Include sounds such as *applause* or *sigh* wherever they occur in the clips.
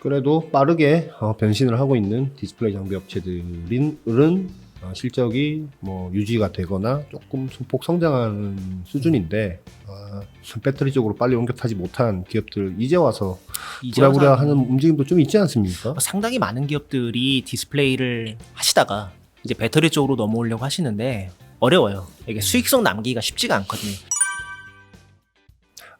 그래도 빠르게 어, 변신을 하고 있는 디스플레이 장비 업체들은 어, 실적이 뭐 유지가 되거나 조금 소폭 성장하는 수준인데 어, 배터리 쪽으로 빨리 옮겨 타지 못한 기업들 이제 와서 이제 부랴부랴 하는 움직임도 좀 있지 않습니까? 상당히 많은 기업들이 디스플레이를 하시다가 이제 배터리 쪽으로 넘어오려고 하시는데 어려워요. 이게 수익성 남기가 쉽지가 않거든요.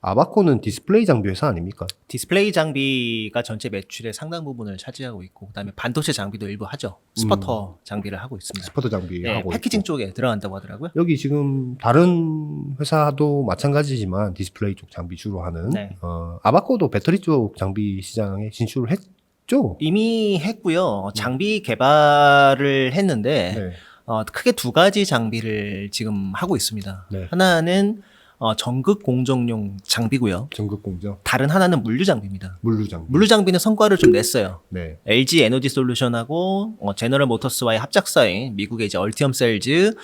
아바코는 디스플레이 장비 회사 아닙니까? 디스플레이 장비가 전체 매출의 상당 부분을 차지하고 있고 그다음에 반도체 장비도 일부 하죠. 스퍼터 장비를 하고 있습니다. 스포터 장비 네, 하고 패키징 있고. 쪽에 들어간다고 하더라고요. 여기 지금 다른 회사도 마찬가지지만 디스플레이 쪽 장비 주로 하는 네. 어, 아바코도 배터리 쪽 장비 시장에 진출을 했죠. 이미 했고요. 장비 개발을 했는데 네. 어, 크게 두 가지 장비를 지금 하고 있습니다. 네. 하나는 어, 전극 공정용 장비고요. 전극 공정, 다른 하나는 물류 장비입니다. 물류 장비. 물류 장비는 성과를 좀 냈어요. 네. LG 에너지 솔루션하고 어, 제너럴 모터스와의 합작사인 미국의 이제 얼티엄 셀즈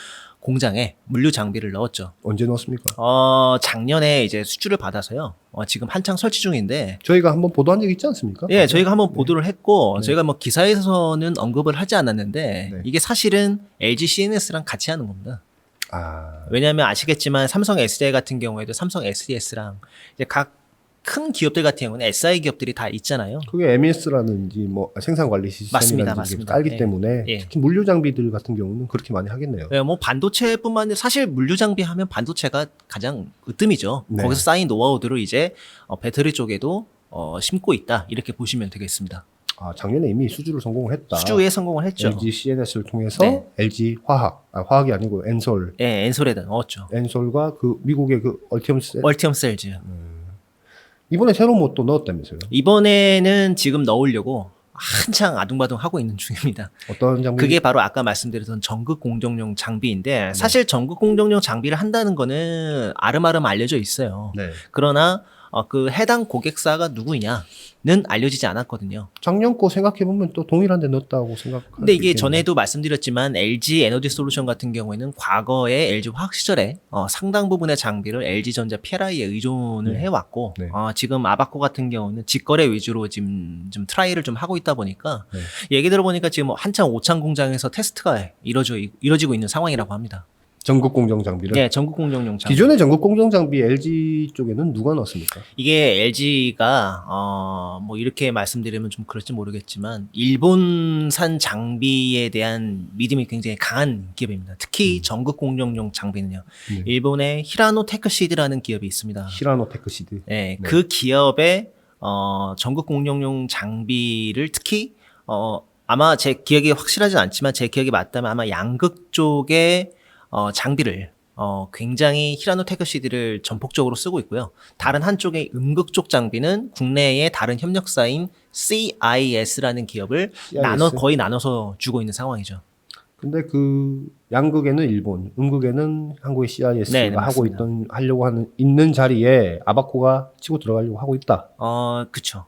공장에 물류 장비를 넣었죠. 언제 넣었습니까? 어, 작년에 이제 수주를 받아서요. 어, 지금 한창 설치 중인데 저희가 한번 보도한 적 있지 않습니까? 예, 저희가 한번 보도를 했고 네. 저희가 뭐 기사에서는 언급을 하지 않았는데 네. 이게 사실은 LG CNS랑 같이 하는 겁니다. 아, 왜냐하면 아시겠지만 삼성 SDI 같은 경우에도 삼성 SDS랑 이제 각 큰 기업들 같은 경우는 SI 기업들이 다 있잖아요. 그게 MES라든지 뭐 생산 관리 시스템이라든지 맞습니다. 깔기 예. 때문에 예. 특히 물류 장비들 같은 경우는 그렇게 많이 하겠네요. 예, 뭐 반도체뿐만 아니라 사실 물류 장비 하면 반도체가 가장 으뜸이죠. 네. 거기서 쌓인 노하우들을 이제 어, 배터리 쪽에도 어, 심고 있다 이렇게 보시면 되겠습니다. 아, 작년에 이미 수주를 성공을 했다. 수주에 성공을 했죠. LG CNS를 통해서 네. LG 화학, 아, 화학이 아니고 엔솔, 예, 엔솔에다 넣었죠. 엔솔과 그 미국의 그 얼티엄 셀 얼티엄 셀즈. 이번에 새로운 뭐 또 넣었다면서요? 이번에는 지금 넣으려고 한창 아둥바둥 하고 있는 중입니다. 어떤 장비? 그게 바로 아까 말씀드렸던 전극 공정용 장비인데 네. 사실 전극 공정용 장비를 한다는 거는 아름아름 알려져 있어요. 네. 그러나 어, 그 해당 고객사가 누구냐는 알려지지 않았거든요. 작년 거 생각해 보면 또 동일한 데 넣었다고 생각. 근데 이게 전에도 말씀드렸지만 LG 에너지 솔루션 같은 경우에는 과거에 LG 화학 시절에 어, 상당 부분의 장비를 LG 전자 PRI에 의존을 네. 해왔고 네. 어, 지금 아바코 같은 경우는 직거래 위주로 지금 좀 트라이를 좀 하고 있다 보니까 네. 얘기 들어보니까 지금 한창 오창 공장에서 테스트가 이루어져 이루어지고 있는 상황이라고 합니다. 전국 공정 장비를. 네, 전국 공정용 장비. 기존의 전국 공정 장비 LG 쪽에는 누가 넣었습니까? 이게 LG가 어, 뭐 이렇게 말씀드리면 좀 그럴지 모르겠지만 일본산 장비에 대한 믿음이 굉장히 강한 기업입니다. 특히 전국 공정용 장비는요. 네. 일본의 히라노 테크시드라는 기업이 있습니다. 히라노 테크시드. 네, 그 기업의 어, 전국 공정용 장비를 특히 어, 아마 제 기억이 확실하진 않지만 제 기억이 맞다면 아마 양극 쪽의 어, 장비를 어, 굉장히 히라노 테크시드를 전폭적으로 쓰고 있고요. 다른 한쪽의 음극 쪽 장비는 국내의 다른 협력사인 CIS라는 기업을 CIS? 나눠 거의 나눠서 주고 있는 상황이죠. 근데 그 양극에는 일본, 음극에는 한국의 CIS가 네, 네, 하고. 있던 하려고 하는 있는 자리에 아바코가 치고 들어가려고 하고 있다. 어, 그쵸.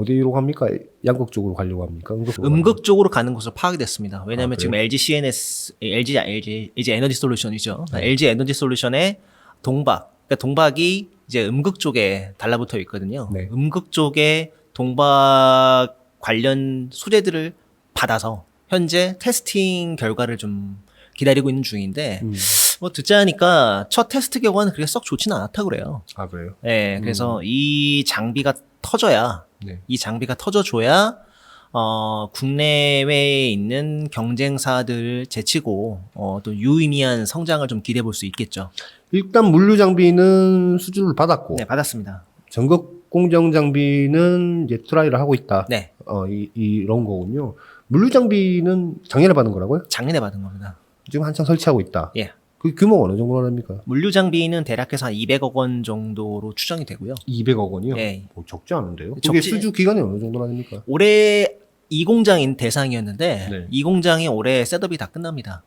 어디로 갑니까? 양극 쪽으로 가려고 합니까? 음극 쪽으로 음극 쪽으로 가는 것으로 파악이 됐습니다. 왜냐하면 아, 지금? LG CNS, LG, LG, LG 에너지 솔루션이죠. 네. LG 에너지 솔루션의 동박, 그러니까 동박이 이제 음극 쪽에 달라붙어 있거든요. 네. 음극 쪽에 동박 관련 소재들을 받아서 현재 테스팅 결과를 좀 기다리고 있는 중인데 음. 뭐 듣자 하니까 첫 테스트 결과는 그렇게 썩 좋지는 않았다 그래요. 아 그래요? 네, 그래서 이 장비가 터져야 네. 이 장비가 터져줘야 어, 국내외에 있는 경쟁사들 제치고 어, 또 유의미한 성장을 좀 기대해 볼 수 있겠죠. 일단 물류 장비는 수주를 받았고 네, 받았습니다. 전극 공정 장비는 이제 트라이를 하고 있다. 네, 어, 이, 이런 거군요. 물류 장비는 작년에 받은 거라고요? 작년에 받은 겁니다. 지금 한창 설치하고 있다. 예. 그 규모가 어느 정도나 됩니까? 물류 장비는 대략해서 한 200억 원 정도로 추정이 되고요. 200억 원이요? 예. 뭐 적지 않은데요? 그게 적지- 수주 기간이 어느 정도나 됩니까? 올해 이 공장인 대상이었는데 네. 이 공장이 올해 셋업이 다 끝납니다.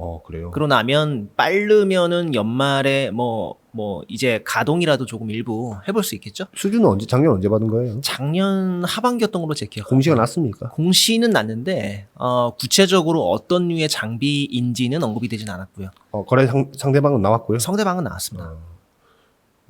어, 그래요. 그러고 나면 빠르면은 연말에 뭐 뭐 이제 가동이라도 조금 일부 해볼 수 있겠죠. 수주는 언제, 작년 언제 받은 거예요? 작년 하반기였던 걸로 제 기억. 공시가 났습니까? 공시는 났는데 어, 구체적으로 어떤 류의 장비인지는 언급이 되진 않았고요. 어, 거래 상, 상대방은 나왔고요. 상대방은 나왔습니다. 어.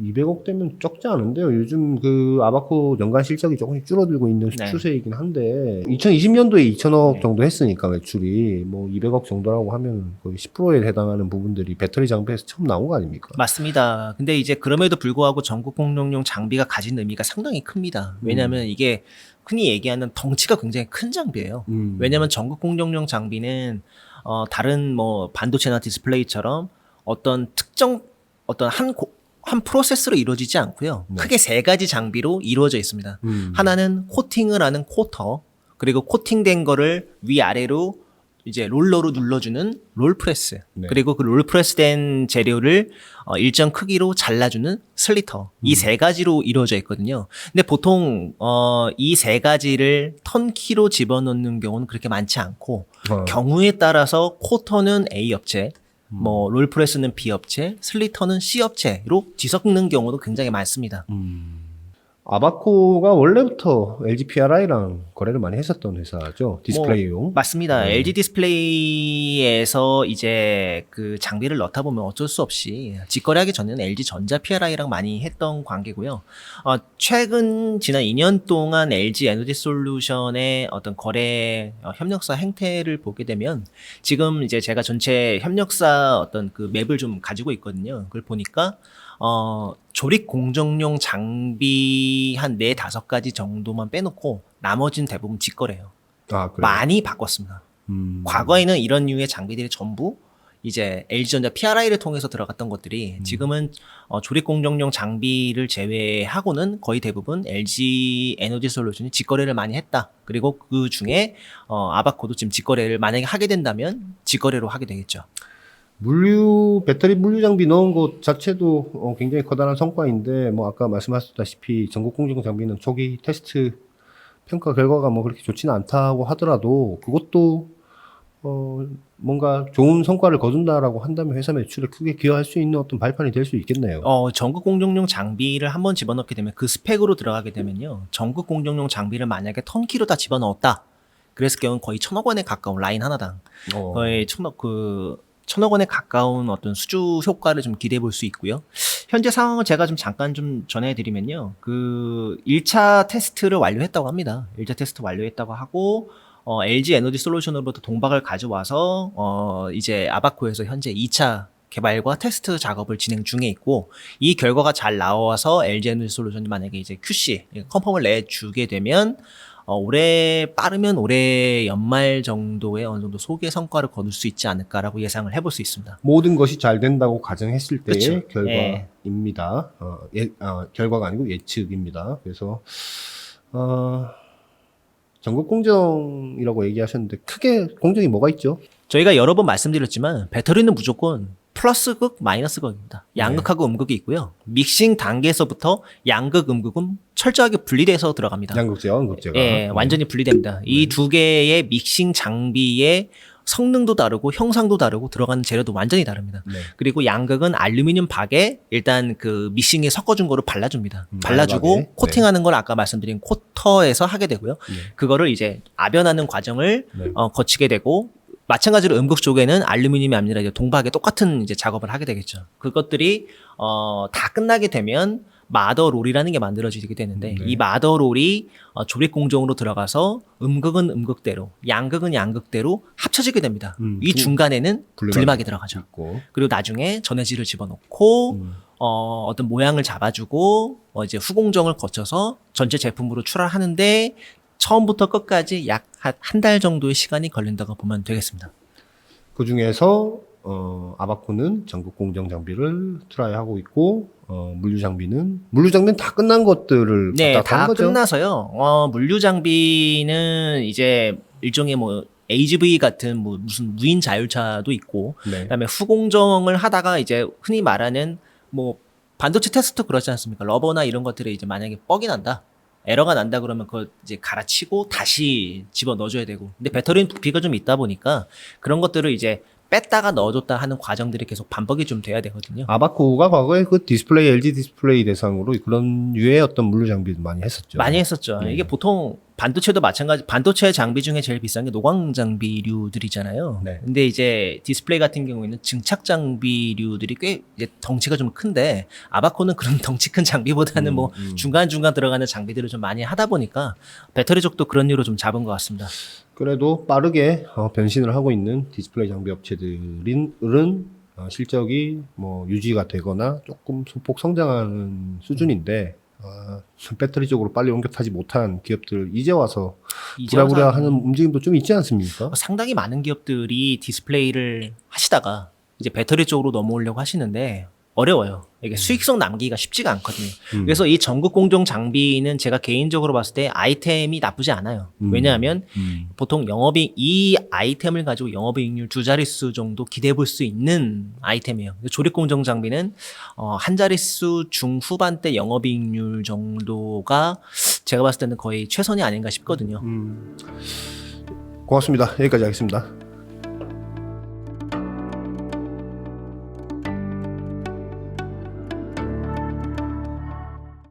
200억 되면 적지 않은데요. 요즘 그 아바코 연간 실적이 조금씩 줄어들고 있는 네. 추세이긴 한데 2020년도에 2천억 네. 정도 했으니까 매출이 뭐 200억 정도라고 하면 거의 10%에 해당하는 부분들이 배터리 장비에서 처음 나온 거 아닙니까? 맞습니다. 근데 이제 그럼에도 불구하고 전국 공룡용 장비가 가진 의미가 상당히 큽니다. 왜냐하면 이게 흔히 얘기하는 덩치가 굉장히 큰 장비예요. 음. 왜냐하면 전국 공룡용 장비는 어, 다른 뭐 반도체나 디스플레이처럼 어떤 특정 어떤 한, 고- 한 프로세스로 이루어지지 않고요. 네. 크게 세 가지 장비로 이루어져 있습니다. 음. 하나는 코팅을 하는 코터, 그리고 코팅된 거를 위아래로 이제 롤러로 눌러주는 롤프레스, 네. 그리고 그 롤프레스된 재료를 어, 일정 크기로 잘라주는 슬리터. 이세 가지로 이루어져 있거든요. 근데 보통 어, 이 세 가지를 턴키로 집어넣는 경우는 그렇게 많지 않고 어. 경우에 따라서 코터는 A 업체, 뭐 롤프레스는 B 업체, 슬리터는 C 업체로 뒤섞는 경우도 굉장히 많습니다. 음. 아바코가 원래부터 LG PRI랑 거래를 많이 했었던 회사죠. 디스플레이용. 맞습니다. 네. LG 디스플레이에서 이제 그 장비를 넣다 보면 어쩔 수 없이 직거래하기 전에는 LG 전자 PRI랑 많이 했던 관계고요. 어, 최근 지난 2년 동안 LG 에너지 솔루션의 어떤 거래 어, 협력사 행태를 보게 되면 지금 이제 제가 전체 협력사 어떤 그 맵을 좀 가지고 있거든요. 그걸 보니까 어, 조립 공정용 장비 한 네 다섯 가지 정도만 빼놓고 나머지는 대부분 직거래예요. 아, 그래. 많이 바꿨습니다. 음. 과거에는 이런 류의 장비들이 전부 이제 LG전자 PRI를 통해서 들어갔던 것들이 음. 지금은 어, 조립 공정용 장비를 제외하고는 거의 대부분 LG 에너지 솔루션이 직거래를 많이 했다. 그리고 그 중에 어, 아바코도 지금 직거래를 만약에 하게 된다면 직거래로 하게 되겠죠. 물류 배터리 물류 장비 넣은 것 자체도 어, 굉장히 커다란 성과인데 뭐 아까 말씀하셨다시피 전국 공정 장비는 초기 테스트 평가 결과가 뭐 그렇게 좋지는 않다고 하더라도 그것도 어 뭔가 좋은 성과를 거둔다라고 한다면 회사 매출에 크게 기여할 수 있는 어떤 발판이 될 수 있겠네요. 어, 전국 공정용 장비를 한번 집어넣게 되면 그 스펙으로 들어가게 되면요. 전국 공정용 장비를 만약에 턴키로 다 집어넣었다. 그랬을 경우는 거의 천억 원에 가까운 라인 하나당 어. 거의 천억 그 천억 원에 가까운 어떤 수주 효과를 좀 기대해 볼 수 있고요. 현재 상황을 제가 좀 잠깐 좀 전해 드리면요. 그 1차 테스트를 완료했다고 합니다. 1차 테스트 완료했다고 하고 어, LG 에너지 솔루션으로부터 동박을 가져와서 어, 이제 아바코에서 현재 2차 개발과 테스트 작업을 진행 중에 있고 이 결과가 잘 나와서 LG 에너지 솔루션이 만약에 이제 QC 컨펌을 내주게 되면 어, 올해 빠르면 올해 연말 정도의 어느 정도 소개 성과를 거둘 수 있지 않을까라고 예상을 해볼 수 있습니다. 모든 것이 잘 된다고 가정했을 때의 그쵸. 결과입니다. 어, 예, 어, 결과가 아니고 예측입니다. 그래서 어, 전국 공정이라고 얘기하셨는데 크게 공정이 뭐가 있죠? 저희가 여러 번 말씀드렸지만 배터리는 무조건 플러스극, 마이너스극입니다. 양극하고 음극이 있고요. 믹싱 단계에서부터 양극, 음극은 철저하게 분리돼서 들어갑니다. 양극재와 음극재가 예, 네. 완전히 분리됩니다. 이 두 개의 믹싱 장비의 성능도 다르고 형상도 다르고 들어가는 재료도 완전히 다릅니다. 네. 그리고 양극은 알루미늄 박에 일단 그 미싱에 섞어준 거를 발라줍니다. 음, 발라주고 알박에. 코팅하는 걸 아까 말씀드린 코터에서 하게 되고요. 네. 그거를 이제 아변하는 과정을 네. 어, 거치게 되고 마찬가지로 음극 쪽에는 알루미늄이 아니라 이제 동박에 똑같은 이제 작업을 하게 되겠죠. 그것들이 어, 다 끝나게 되면 마더롤이라는 게 만들어지게 되는데 네. 이 마더롤이 어, 조립 공정으로 들어가서 음극은 음극대로, 양극은 양극대로 합쳐지게 됩니다. 음, 이 두- 중간에는 분리막이 분리막이 들어가죠. 있고 그리고 나중에 전해질을 집어넣고 음. 어, 어떤 모양을 잡아주고 어, 이제 후공정을 거쳐서 전체 제품으로 출하하는데 처음부터 끝까지 약 한 달 정도의 시간이 걸린다고 보면 되겠습니다. 그 중에서 어, 아바코는 전국 공정 장비를 트라이하고 있고 어, 물류 장비는 물류 장비는 다 끝난 것들을 네, 다. 끝나서요. 어, 물류 장비는 이제 일종의 뭐 AGV 같은 뭐 무슨 무인 자율차도 있고 네. 그다음에 후공정을 하다가 이제 흔히 말하는 뭐 반도체 테스트 그렇지 않습니까? 러버나 이런 것들에 이제 만약에 뻑이 난다. 에러가 난다 그러면 그걸 이제 갈아치고 다시 집어 넣어줘야 되고. 근데 배터리는 부피가 좀 있다 보니까 그런 것들을 이제 뺐다가 넣어줬다 하는 과정들이 계속 반복이 좀 돼야 되거든요. 아바코가 과거에 그 디스플레이 LG 디스플레이 대상으로 그런 유의 어떤 물류 장비도 많이 했었죠. 많이 했었죠. 네. 이게 보통 반도체도 마찬가지. 반도체 장비 중에 제일 비싼 게 노광 장비류들이잖아요. 네. 근데 이제 디스플레이 같은 경우에는 증착 장비류들이 꽤 이제 덩치가 좀 큰데 아바코는 그런 *laughs* 덩치 큰 장비보다는 음, 뭐 음. 중간 중간 들어가는 장비들을 좀 많이 하다 보니까 배터리 쪽도 그런 이유로 좀 잡은 것 같습니다. 그래도 빠르게 어, 변신을 하고 있는 디스플레이 장비 업체들은 어, 실적이 뭐 유지가 되거나 조금 소폭 성장하는 수준인데 어, 배터리 쪽으로 빨리 옮겨 타지 못한 기업들 이제 와서 이제 부랴부랴 와서 하는 움직임도 좀 있지 않습니까? 어, 상당히 많은 기업들이 디스플레이를 하시다가 이제 배터리 쪽으로 넘어오려고 하시는데 어려워요. 이게 수익성 남기가 쉽지가 않거든요. 음. 그래서 이 전국 공정 장비는 제가 개인적으로 봤을 때 아이템이 나쁘지 않아요. 음. 왜냐하면 음. 보통 영업이 이 아이템을 가지고 영업이익률 두 자릿수 정도 기대해 볼 수 있는 아이템이에요. 조립 공정 장비는 어, 한 자릿수 중후반대 영업이익률 정도가 제가 봤을 때는 거의 최선이 아닌가 싶거든요. 음. 고맙습니다. 여기까지 하겠습니다.